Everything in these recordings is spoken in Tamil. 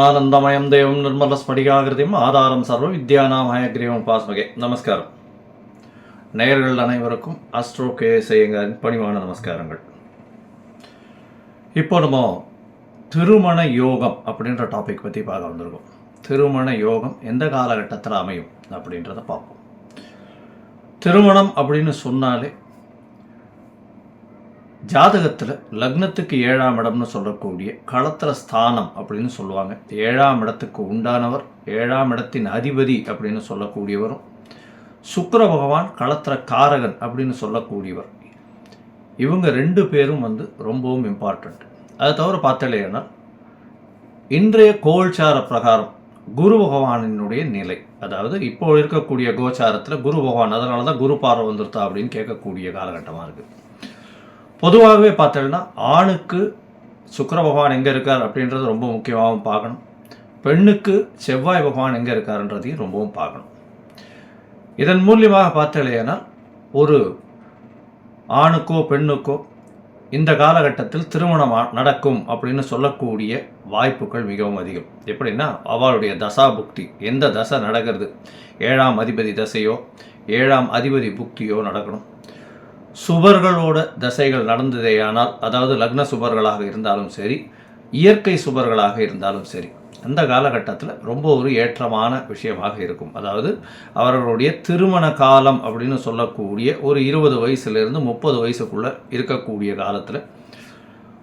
ஆனந்தமயம் தேவம் நிர்மல ஸ்படிகாகிருதியும் ஆதாரம் சர்வ வித்யானாம் ஹயக்ரீவம் பாஸ்மகே. நமஸ்காரம். நேயர்கள் அனைவருக்கும் அஸ்ட்ரோ கே செய்யுங்கரின் பணிவான நமஸ்காரங்கள். இப்போ நம்ம திருமண யோகம் அப்படின்ற டாபிக் பற்றி பார்க்க வந்திருக்கோம். திருமண யோகம் எந்த காலகட்டத்தில் அமையும் அப்படின்றத பார்ப்போம். திருமணம் அப்படின்னு சொன்னாலே ஜாதகத்தில் லக்னத்துக்கு ஏழாம் இடம்னு சொல்லக்கூடிய களத்திர ஸ்தானம் அப்படின்னு சொல்லுவாங்க. ஏழாம் இடத்துக்கு உண்டானவர் ஏழாம் இடத்தின் அதிபதி அப்படின்னு சொல்லக்கூடியவரும் சுக்கர பகவான் களத்திர காரகன் அப்படின்னு சொல்லக்கூடியவர். இவங்க ரெண்டு பேரும் வந்து ரொம்பவும் இம்பார்ட்டண்ட் அதை தவிர பார்த்தலைன்னா இன்றைய கோல்சார பிரகாரம் குரு பகவானினுடைய நிலை. அதாவது இப்போ இருக்கக்கூடிய கோச்சாரத்தில் குரு பகவான் அதனால தான் குரு பார்வை வந்துருத்தா அப்படின்னு கேட்கக்கூடிய காலகட்டமாக இருக்குது பொதுவாகவே பார்த்தோம்னா ஆணுக்கு சுக்கர பகவான் எங்கே இருக்கார் அப்படின்றது ரொம்ப முக்கியமாகவும் பார்க்கணும். பெண்ணுக்கு செவ்வாய் பகவான் எங்கே இருக்காருன்றதையும் ரொம்பவும் பார்க்கணும். இதன் மூலியமாக பார்த்தலையனா ஒரு ஆணுக்கோ பெண்ணுக்கோ இந்த காலகட்டத்தில் திருமணம் நடக்கும் அப்படின்னு சொல்லக்கூடிய வாய்ப்புகள் மிகவும் அதிகம். எப்படின்னா அவளுடைய தசா புக்தி எந்த தசை நடக்கிறது? ஏழாம் அதிபதி தசையோ ஏழாம் அதிபதி புக்தியோ நடக்கணும். சுபர்களோட தசைகள் நடந்ததேயானால் அதாவது லக்ன சுபர்களாக இருந்தாலும் சரி இயற்கை சுபர்களாக இருந்தாலும் சரி அந்த காலகட்டத்தில் ரொம்ப ஒரு ஏற்றமான விஷயமாக இருக்கும். அதாவது அவர்களுடைய திருமண காலம் அப்படின்னு சொல்லக்கூடிய ஒரு இருபது வயசுலேருந்து முப்பது வயசுக்குள்ளே இருக்கக்கூடிய காலத்தில்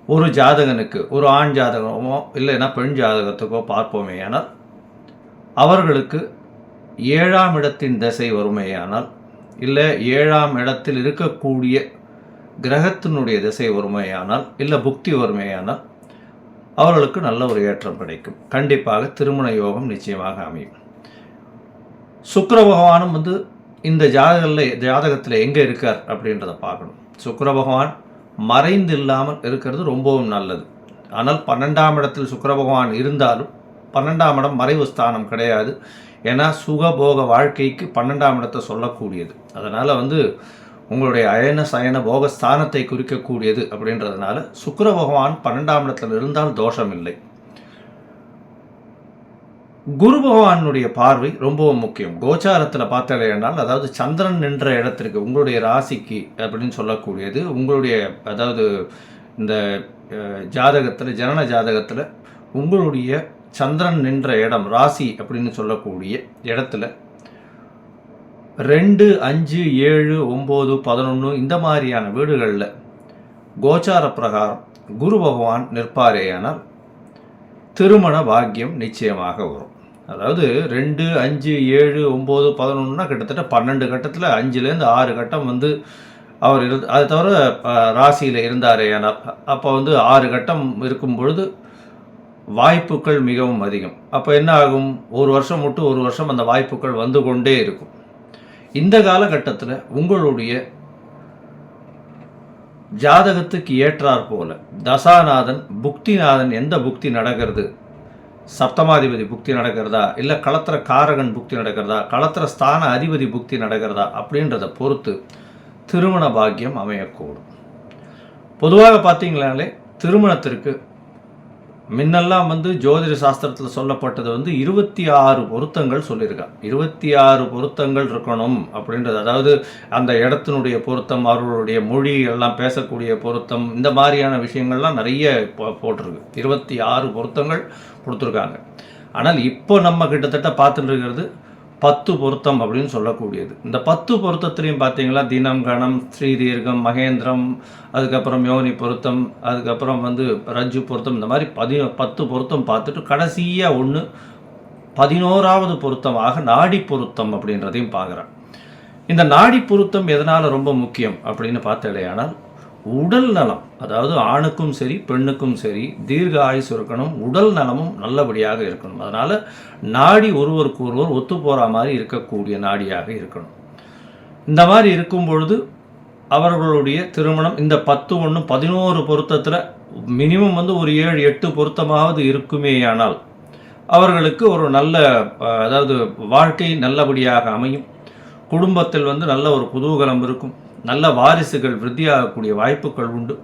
ஒரு ஜாதகனுக்கு ஒரு ஆண் ஜாதகமோ இல்லைன்னா பெண் ஜாதகத்துக்கோ பார்ப்போமேயானால் அவர்களுக்கு ஏழாம் இடத்தின் திசை வருமேயானால் இல்லை ஏழாம் இடத்தில் இருக்கக்கூடிய கிரகத்தினுடைய திசை ஒருமையானால் இல்லை புக்தி ஒருமையானால் அவர்களுக்கு நல்ல ஒரு ஏற்றம் கிடைக்கும். கண்டிப்பாக திருமண யோகம் நிச்சயமாக அமையும். சுக்கர பகவானும் வந்து இந்த ஜாதகத்தில் ஜாதகத்தில் எங்கே இருக்கார் அப்படின்றத பார்க்கணும். சுக்கர பகவான் மறைந்து இல்லாமல் இருக்கிறது ரொம்பவும் நல்லது. ஆனால் பன்னெண்டாம் இடத்தில் சுக்கர பகவான் இருந்தாலும் பன்னெண்டாம் இடம் மறைவு ஸ்தானம் கிடையாது. ஏன்னா சுகபோக வாழ்க்கைக்கு பன்னெண்டாம் இடத்தை சொல்லக்கூடியது. அதனால் வந்து உங்களுடைய அயன சயன போக ஸ்தானத்தை குறிக்கக்கூடியது அப்படின்றதுனால சுக்கர பகவான் பன்னெண்டாம் இடத்துல இருந்தால் தோஷம் இல்லை குரு பகவானுடைய பார்வை ரொம்பவும் முக்கியம். கோச்சாரத்தில் பார்த்தலையானால் அதாவது சந்திரன் நின்ற இடத்திற்கு உங்களுடைய ராசிக்கு அப்படின்னு சொல்லக்கூடியது உங்களுடைய அதாவது இந்த ஜாதகத்தில் ஜனன ஜாதகத்தில் உங்களுடைய சந்திரன் நின்ற இடம் ராசி அப்படின்னு சொல்லக்கூடிய இடத்துல ரெண்டு அஞ்சு ஏழு ஒம்பது பதினொன்று இந்த மாதிரியான வீடுகளில் கோச்சார பிரகாரம் குரு பகவான் நிற்பாரேயானால் திருமண பாக்கியம் நிச்சயமாக வரும். அதாவது ரெண்டு அஞ்சு ஏழு ஒம்பது பதினொன்றுனா கிட்டத்தட்ட பன்னெண்டு கட்டத்தில் அஞ்சுலேருந்து ஆறு கட்டம் வந்து அவர் இரு அது தவிர ராசியில் இருந்தாரேயானால் அப்போ வந்து ஆறு கட்டம் இருக்கும் பொழுது வாய்ப்புகள் மிகவும் அதிகம். அப்போ என்ன ஆகும்? ஒரு வருஷம் மட்டும் ஒரு வருஷம் அந்த வாய்ப்புகள் வந்து கொண்டே இருக்கும். இந்த காலகட்டத்தில் உங்களுடைய ஜாதகத்துக்கு ஏற்றாற் போல தசாநாதன் புக்திநாதன் எந்த புக்தி நடக்கிறது? சப்தமாதிபதி புக்தி நடக்கிறதா? இல்லை களத்திர காரகன் புக்தி நடக்கிறதா? களத்திர ஸ்தான அதிபதி புக்தி நடக்கிறதா? அப்படின்றத பொறுத்து திருமண பாக்கியம் அமையக்கூடும். பொதுவாக பார்த்தீங்களாலே திருமணத்திற்கு முன்னெல்லாம் வந்து ஜோதிட சாஸ்திரத்தில் சொல்லப்பட்டது வந்து இருபத்தி ஆறு பொருத்தங்கள் சொல்லியிருக்கான் இருபத்தி ஆறு பொருத்தங்கள் இருக்கணும் அப்படின்றது. அதாவது அந்த இடத்தினுடைய பொருத்தம் அவர்களுடைய மொழி எல்லாம் பேசக்கூடிய பொருத்தம் இந்த மாதிரியான விஷயங்கள்லாம் நிறைய போட்டிருக்கு. இருபத்தி ஆறு பொருத்தங்கள் கொடுத்துருக்காங்க. ஆனால் இப்போ நம்ம கிட்டத்தட்ட பார்த்துட்டு இருக்கிறது பத்து பொருத்தம் அப்படின்னு சொல்லக்கூடியது. இந்த பத்து பொருத்தத்துலேயும் பார்த்தீங்களா? தினம் கணம் ஸ்ரீதீர்க்கம் மகேந்திரம் அதுக்கப்புறம் யோனி பொருத்தம் அதுக்கப்புறம் வந்து ரஜ்ஜு பொருத்தம் இந்த மாதிரி பதி பத்து பொருத்தம் பார்த்துட்டு கடைசியாக ஒன்று பதினோராவது பொருத்தமாக நாடி பொருத்தம் அப்படின்றதையும் பார்க்குறேன். இந்த நாடி பொருத்தம் எதனால் ரொம்ப முக்கியம் அப்படின்னு பார்த்தடையானால் உடல் நலம் அதாவது ஆணுக்கும் சரி பெண்ணுக்கும் சரி தீர்க்க ஆயுசு இருக்கணும் உடல் நலமும் நல்லபடியாக இருக்கணும். அதனால் நாடி ஒருவருக்கு ஒருவர் ஒத்து போகிற மாதிரி இருக்கக்கூடிய நாடியாக இருக்கணும். இந்த மாதிரி இருக்கும் பொழுது அவர்களுடைய திருமணம் இந்த பத்து ஒன்று பதினோரு பொருத்தத்தில் மினிமம் வந்து ஒரு ஏழு எட்டு பொருத்தமாவது இருக்குமேயானால் அவர்களுக்கு ஒரு நல்ல அதாவது வாழ்க்கை நல்லபடியாக அமையும். குடும்பத்தில் வந்து நல்ல ஒரு குதூகலம் இருக்கும். நல்ல வாரிசுகள் விருத்தியாகக்கூடிய வாய்ப்புகள் உண்டு.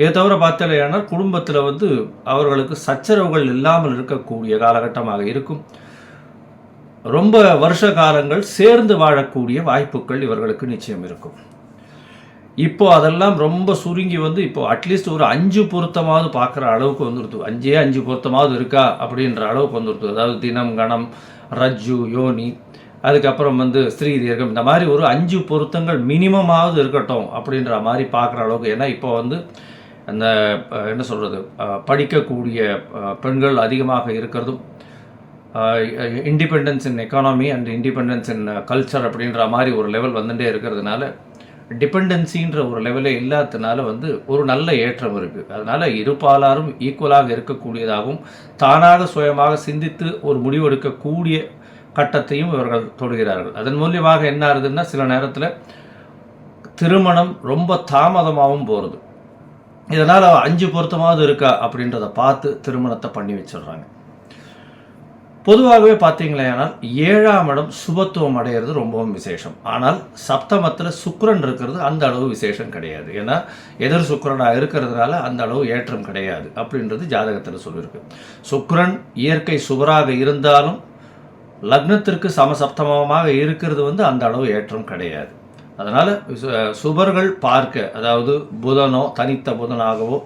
இதை தவிர பார்த்தாலேயானால் குடும்பத்தில் வந்து அவர்களுக்கு சச்சரவுகள் இல்லாமல் இருக்கக்கூடிய காலகட்டமாக இருக்கும். ரொம்ப வருஷ காலங்கள் சேர்ந்து வாழக்கூடிய வாய்ப்புகள் இவர்களுக்கு நிச்சயம் இருக்கும். இப்போ அதெல்லாம் ரொம்ப சுருங்கி வந்து இப்போ அட்லீஸ்ட் ஒரு அஞ்சு பொருத்தமாவது பார்க்குற அளவுக்கு வந்துடுது அஞ்சே அஞ்சு பொருத்தமாவது இருக்கா அப்படின்ற அளவுக்கு வந்துடுது அதாவது தினம் கணம் ரஜ்ஜு யோனி அதுக்கப்புறம் வந்து ஸ்ரீ தீர்க்கம் இந்த மாதிரி ஒரு அஞ்சு பொருத்தங்கள் மினிமமாவது இருக்கட்டும் அப்படின்ற மாதிரி பார்க்குற அளவுக்கு. ஏன்னா இப்போ வந்து அந்த என்ன சொல்கிறது படிக்கக்கூடிய பெண்கள் அதிகமாக இருக்கிறதும் independence in economy and independence in culture அப்படின்ற மாதிரி ஒரு லெவல் வந்துட்டே இருக்கிறதுனால டிபெண்டன்சின்ற ஒரு லெவலே இல்லாததுனால வந்து ஒரு நல்ல ஏற்றம் இருக்குது அதனால் இருபாலாரும் ஈக்குவலாக இருக்கக்கூடியதாகவும் தானாக சுயமாக சிந்தித்து ஒரு முடிவெடுக்கக்கூடிய கட்டத்தையும் இவர்கள் தொடுகிறார்கள். அதன் மூலியமாக என்ன ஆகுதுன்னா சில நேரத்தில் திருமணம் ரொம்ப தாமதமாகவும் போகிறது இதனால் அஞ்சு பொருத்தமாவது இருக்கா அப்படின்றத பார்த்து திருமணத்தை பண்ணி வச்சிடுறாங்க. பொதுவாகவே பார்த்தீங்களேனால் ஏழாம் இடம் சுபத்துவம் அடைகிறது ரொம்பவும் விசேஷம். ஆனால் சப்தமத்தில் சுக்கரன் இருக்கிறது அந்த அளவு விசேஷம் கிடையாது. ஏன்னா எதிர் சுக்கரனாக இருக்கிறதுனால அந்த அளவு ஏற்றம் கிடையாது அப்படின்றது ஜாதகத்தில் சொல்லியிருக்கு. சுக்கரன் இயற்கை சுவராக இருந்தாலும் லக்னத்திற்கு சமசப்தமமாக இருக்கிறது வந்து அந்த அளவு ஏற்றம் கிடையாது. அதனால் சுபர்கள் பார்க்க அதாவது புதனோ தனித்த புதனாகவோ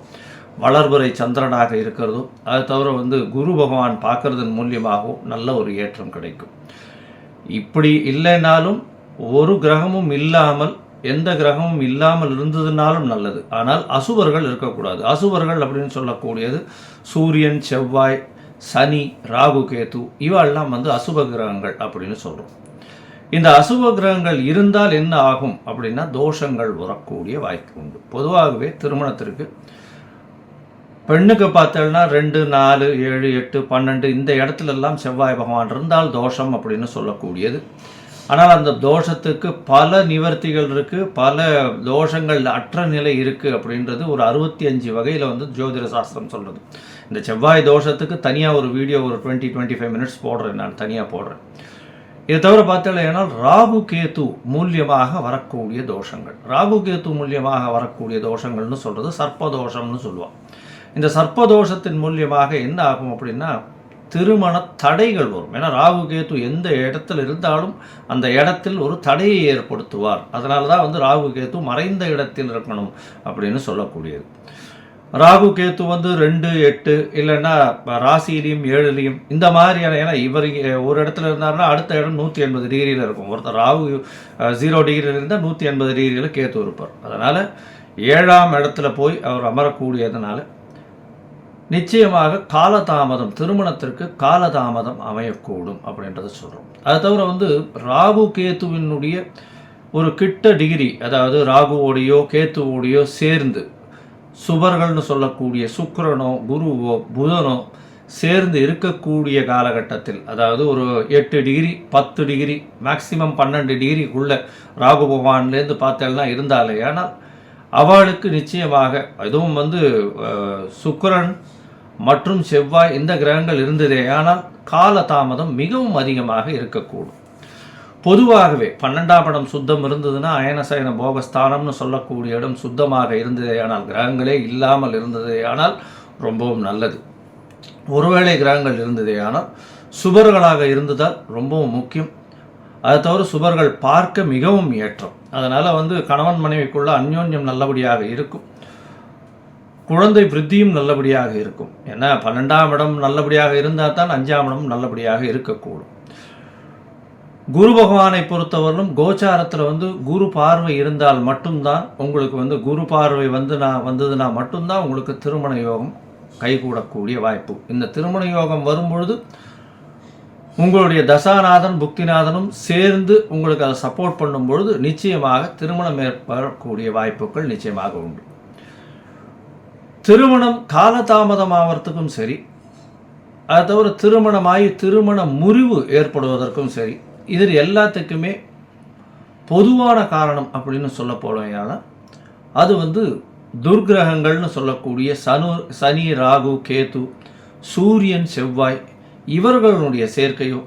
வளர்புரை சந்திரனாக இருக்கிறதோ அதை தவிர வந்து குரு பகவான் பார்க்கறதன் மூலியமாகவும் நல்ல ஒரு ஏற்றம் கிடைக்கும். இப்படி இல்லைனாலும் ஒரு கிரகமும் இல்லாமல் எந்த கிரகமும் இல்லாமல் இருந்ததுனாலும் நல்லது. ஆனால் அசுபர்கள் இருக்கக்கூடாது. அசுபர்கள் அப்படின்னு சொல்லக்கூடியது சூரியன் செவ்வாய் சனி ராகு கேது இவெல்லாம் வந்து அசுப கிரகங்கள் அப்படின்னு சொல்கிறோம் இந்த அசுப கிரகங்கள் இருந்தால் என்ன ஆகும் அப்படின்னா தோஷங்கள் வரக்கூடிய வாய்ப்பு உண்டு. பொதுவாகவே திருமணத்திற்கு பெண்ணுக்கு பார்த்தோம்னா ரெண்டு நாலு ஏழு எட்டு பன்னெண்டு இந்த இடத்துல எல்லாம் செவ்வாய் பகவான் இருந்தால் தோஷம் அப்படின்னு சொல்லக்கூடியது. ஆனால் அந்த தோஷத்துக்கு பல நிவர்த்திகள் இருக்குது பல தோஷங்கள் அற்ற நிலை இருக்குது அப்படின்றது ஒரு அறுபத்தி அஞ்சு வகையில் வந்து ஜோதிட சாஸ்திரம் சொல்கிறது இந்த செவ்வாய் தோஷத்துக்கு தனியாக ஒரு வீடியோ ஒரு டுவெண்ட்டி டுவெண்ட்டி ஃபைவ் மினிட்ஸ் போடுறேன். நான் தனியாக போடுறேன். இதை தவிர பார்த்தீங்கன்னா ராகு கேத்து மூலியமாக வரக்கூடிய தோஷங்கள். ராகு கேத்து மூலியமாக வரக்கூடிய தோஷங்கள்னு சொல்கிறது சர்ப்பதோஷம்னு சொல்லுவான் இந்த சர்ப்பதோஷத்தின் மூலியமாக என்ன ஆகும் அப்படின்னா திருமண தடைகள் வரும். ஏன்னா ராகு கேத்து எந்த இடத்துல இருந்தாலும் அந்த இடத்தில் ஒரு தடையை ஏற்படுத்துவார். அதனால தான் வந்து ராகு கேத்து மறைந்த இடத்தில் இருக்கணும் அப்படின்னு சொல்லக்கூடியது. ராகு கேத்து வந்து ரெண்டு எட்டு இல்லைன்னா ராசிலையும் ஏழுலையும் இந்த மாதிரியான ஏன்னா இவர் ஒரு இடத்துல இருந்தாருன்னா அடுத்த இடம் நூற்றி எண்பது டிகிரியில் இருக்கும். ஒருத்தர் ராகு ஜீரோ டிகிரியில் இருந்தால் நூற்றி எண்பது டிகிரியில் கேத்து இருப்பார். அதனால் ஏழாம் இடத்துல போய் அவர் அமரக்கூடியதுனால நிச்சயமாக காலதாமதம் திருமணத்திற்கு காலதாமதம் அமையக்கூடும் அப்படின்றத சொல்கிறோம் அது தவிர வந்து ராகு கேத்துவினுடைய ஒரு கிட்ட டிகிரி அதாவது ராகுவோடையோ கேத்துவோடையோ சேர்ந்து சுபர்கள்னு சொல்லக்கூடிய சுக்கரனோ குருவோ புதனோ சேர்ந்து இருக்கக்கூடிய காலகட்டத்தில் அதாவது ஒரு எட்டு டிகிரி பத்து டிகிரி மேக்சிமம் பன்னெண்டு டிகிரிக்குள்ள ராகு பகவான்லேருந்து பார்த்தேன்னா இருந்தாலே ஆனால் அவளுக்கு நிச்சயமாக அதுவும் வந்து சுக்கரன் மற்றும் செவ்வாய் இந்த கிரகங்கள் இருந்ததே ஆனால் கால தாமதம் மிகவும் அதிகமாக இருக்கக்கூடும். பொதுவாகவே பன்னெண்டாம் இடம் சுத்தம் இருந்ததுன்னா அயனசயன போகஸ்தானம்னு சொல்லக்கூடிய இடம் சுத்தமாக இருந்ததே ஆனால் கிரகங்களே இல்லாமல் இருந்ததே ஆனால் ரொம்பவும் நல்லது. ஒருவேளை கிரகங்கள் இருந்ததே ஆனால் சுபர்களாக இருந்ததால் ரொம்பவும் முக்கியம். அதை தவிர சுபர்கள் பார்க்க மிகவும் ஏற்றம். அதனால் வந்து கணவன் மனைவிக்குள்ள அந்யோன்யம் நல்லபடியாக இருக்கும். குழந்தை விருத்தியும் நல்லபடியாக இருக்கும். ஏன்னா பன்னெண்டாம் இடம் நல்லபடியாக இருந்தால் தான் அஞ்சாம் இடம் நல்லபடியாக இருக்கக்கூடும். குரு பகவானை பொறுத்தவரையிலும் கோச்சாரத்தில் வந்து குரு பார்வை இருந்தால் மட்டும்தான் உங்களுக்கு வந்து குரு பார்வை வந்து நான் வந்ததுன்னா மட்டும்தான் உங்களுக்கு திருமண யோகம் கைகூடக்கூடிய வாய்ப்பு. இந்த திருமண யோகம் வரும்பொழுது உங்களுடைய தசாநாதன் புக்திநாதனும் சேர்ந்து உங்களுக்கு அதை சப்போர்ட் பண்ணும் பொழுது நிச்சயமாக திருமணம் ஏற்படக்கூடிய வாய்ப்புகள் நிச்சயமாக உண்டு. திருமணம் காலதாமதமாகறதுக்கும் சரி அதை தவிர திருமணமாகி திருமண முறிவு ஏற்படுவதற்கும் சரி இதில் எல்லாத்துக்குமே பொதுவான காரணம் அப்படின்னு சொல்ல போனால் அது வந்து துர்கிரகங்கள்னு சொல்லக்கூடிய சனு சனி ராகு கேது சூரியன் செவ்வாய் இவர்களுடைய சேர்க்கையோ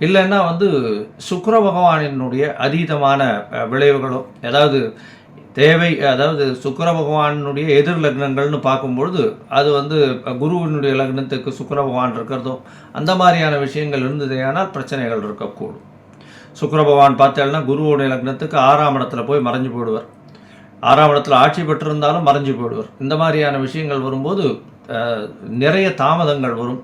இல்லைன்னா வந்து சுக்கர பகவானினுடைய அதீதமான விளைவுகளோ ஏதாவது தேவை அதாவது சுக்கர பகவானுடைய எதிர் லக்னங்கள்னு பார்க்கும்பொழுது அது வந்து குருவினுடைய லக்னத்துக்கு சுக்கர பகவான் இருக்கிறதோ அந்த மாதிரியான விஷயங்கள் இருந்ததேயானால் பிரச்சனைகள் இருக்கக்கூடும். சுக்கர பகவான் பார்த்தேன்னா குருவுடைய லக்னத்துக்கு ஆறாம் இடத்துல போய் மறைஞ்சு போயிடுவார். ஆறாம் இடத்துல ஆட்சி பெற்றிருந்தாலும் மறைஞ்சு போயிடுவார். இந்த மாதிரியான விஷயங்கள் வரும்போது நிறைய தாமதங்கள் வரும்.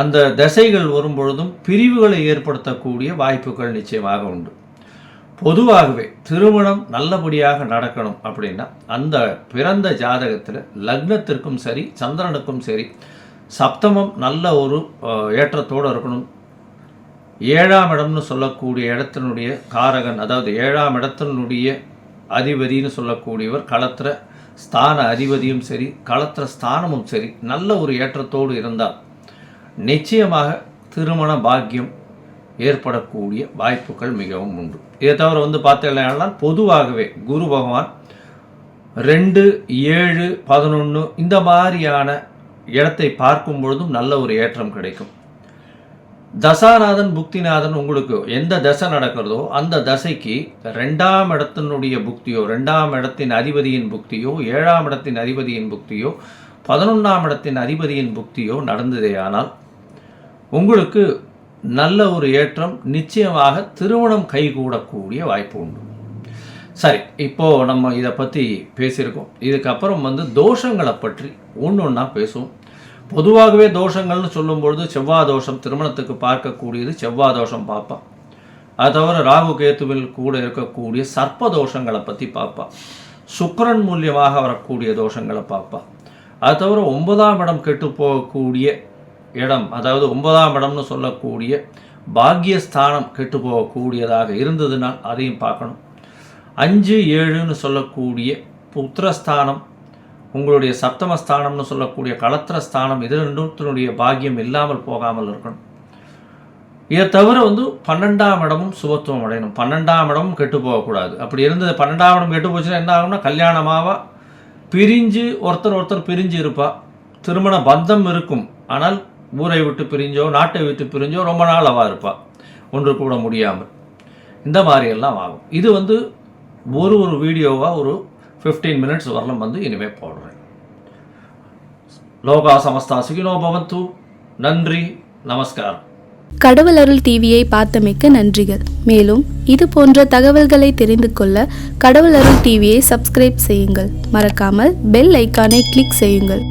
அந்த தசைகள் வரும்பொழுதும் பிரிவுகளை ஏற்படுத்தக்கூடிய வாய்ப்புகள் நிச்சயமாக உண்டு. பொதுவாகவே திருமணம் நல்லபடியாக நடக்கணும் அப்படின்னா அந்த பிறந்த ஜாதகத்தில் லக்னத்திற்கும் சரி சந்திரனுக்கும் சரி சப்தமம் நல்ல ஒரு ஏற்றத்தோடு இருக்கணும். ஏழாம் இடம்னு சொல்லக்கூடிய இடத்தினுடைய காரகன் அதாவது ஏழாம் இடத்தினுடைய அதிபதின்னு சொல்லக்கூடியவர் களத்திர ஸ்தான அதிபதியும் சரி களத்திர ஸ்தானமும் சரி நல்ல ஒரு ஏற்றத்தோடு இருந்தால் நிச்சயமாக திருமண பாக்கியம் ஏற்படக்கூடிய வாய்ப்புகள் மிகவும் உண்டு. இதை தவிர வந்து பார்த்தீங்கன்னா பொதுவாகவே குரு பகவான் ரெண்டு ஏழு பதினொன்று இந்த மாதிரியான இடத்தை பார்க்கும் பொழுதும் நல்ல ஒரு ஏற்றம் கிடைக்கும். தசாநாதன் புக்திநாதன் உங்களுக்கு எந்த தசை நடக்கிறதோ அந்த தசைக்கு ரெண்டாம் இடத்தினுடைய புக்தியோ ரெண்டாம் இடத்தின் அதிபதியின் புக்தியோ ஏழாம் இடத்தின் அதிபதியின் புக்தியோ பதினொன்றாம் இடத்தின் அதிபதியின் புக்தியோ நடந்ததே ஆனால் உங்களுக்கு நல்ல ஒரு ஏற்றம் நிச்சயமாக திருமணம் கைகூடக்கூடிய வாய்ப்பு உண்டு. சரி இப்போது நம்ம இதை பற்றி பேசியிருக்கோம். இதுக்கப்புறம் வந்து தோஷங்களை பற்றி ஒன்று ஒன்றா பேசுவோம். பொதுவாகவே தோஷங்கள்னு சொல்லும்பொழுது செவ்வாய் தோஷம் திருமணத்துக்கு பார்க்கக்கூடியது செவ்வாய் தோஷம் பார்ப்பான் அது தவிர ராகு கேத்துவில் கூட இருக்கக்கூடிய சர்ப்ப தோஷங்களை பற்றி பார்ப்பான் சுக்கரன் மூலியமாக வரக்கூடிய தோஷங்களை பார்ப்பா அது தவிர ஒன்பதாம் இடம் கெட்டு போகக்கூடிய இடம் அதாவது ஒன்பதாம் இடம்னு சொல்லக்கூடிய பாக்யஸ்தானம் கெட்டு போகக்கூடியதாக இருந்ததுனால் அதையும் பார்க்கணும். அஞ்சு ஏழுன்னு சொல்லக்கூடிய புத்திரஸ்தானம் உங்களுடைய சப்தமஸ்தானம்னு சொல்லக்கூடிய களத்திரஸ்தானம் இது ரெண்டுத்தினுடைய பாக்கியம் இல்லாமல் போகாமல் இருக்கணும். இதை தவிர வந்து பன்னெண்டாம் இடமும் சுபத்துவம் அடையணும். பன்னெண்டாம் இடமும் கெட்டு போகக்கூடாது அப்படி இருந்தது பன்னெண்டாம் இடம் கெட்டு போச்சுன்னா என்ன ஆகும்னா கல்யாணமாவா பிரிஞ்சு ஒருத்தர் ஒருத்தர் பிரிஞ்சு இருப்பா. திருமண பந்தம் இருக்கும். ஆனால் ஊரை விட்டு பிரிஞ்சோ நாட்டை விட்டு பிரிஞ்சோ ரொம்ப நாள் அவா இருப்பாள் ஒன்று கூட முடியாமல். இந்த மாதிரியெல்லாம் ஆகும். இது வந்து ஒரு ஒரு வீடியோவாக ஒரு ஃபிஃப்டீன் மினிட்ஸ் வரலாம் வந்து இனிமேல் போடுறேன். லோகா சமஸ்தா சுகினோ பவந்து. நன்றி நமஸ்காரம். கடவுள் அருள் டிவியை பார்த்தமைக்க நன்றிகள். மேலும் இது போன்ற தகவல்களை தெரிந்து கொள்ள கடவுள் அருள் டிவியை சப்ஸ்கிரைப் செய்யுங்கள். மறக்காமல் பெல் ஐக்கானை கிளிக் செய்யுங்கள்.